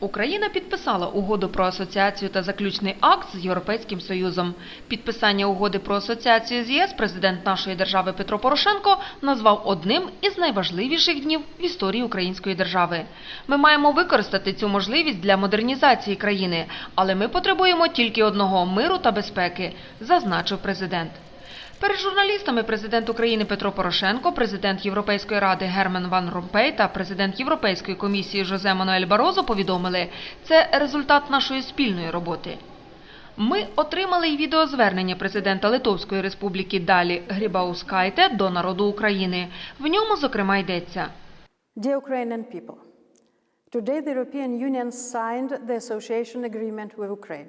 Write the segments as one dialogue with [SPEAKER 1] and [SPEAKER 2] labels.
[SPEAKER 1] Україна підписала угоду про асоціацію та заключний акт з Європейським Союзом. Підписання угоди про асоціацію з ЄС президент нашої держави Петро Порошенко назвав одним із найважливіших днів в історії української держави. Ми маємо використати цю можливість для модернізації країни, але ми потребуємо тільки одного миру та безпеки, зазначив президент. Перед журналістами президент України Петро Порошенко, президент Європейської ради Герман Ван Ромпей та президент Європейської комісії Жозе Мануель Барозо повідомили, це результат нашої спільної роботи. Ми отримали й відеозвернення президента Литовської республіки Далі Грібаускайте до народу України. В ньому, зокрема, йдеться.
[SPEAKER 2] Dear Ukrainian people, today the European Union signed the association agreement with Ukraine.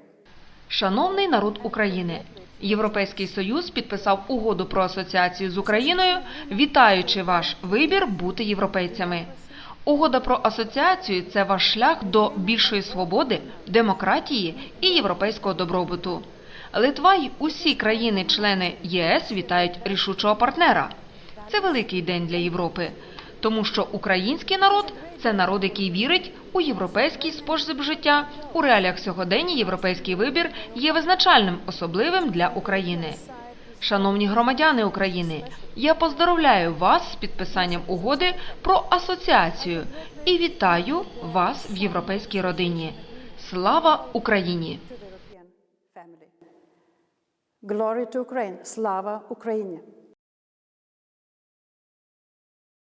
[SPEAKER 1] Шановний народ України, Європейський Союз підписав угоду про асоціацію з Україною, вітаючи ваш вибір бути європейцями. Угода про асоціацію це ваш шлях до більшої свободи, демократії і європейського добробуту. Литва й усі країни-члени ЄС вітають рішучого партнера. Це великий день для Європи, тому що український народ це народ, який вірить у європейський спосіб життя. У реаліях сьогодення європейський вибір є визначальним, особливим для України. Шановні громадяни України, я поздоровляю вас з підписанням угоди про асоціацію і вітаю вас в європейській родині. Слава Україні!
[SPEAKER 2] Glory to Ukraine. Slava Ukraini.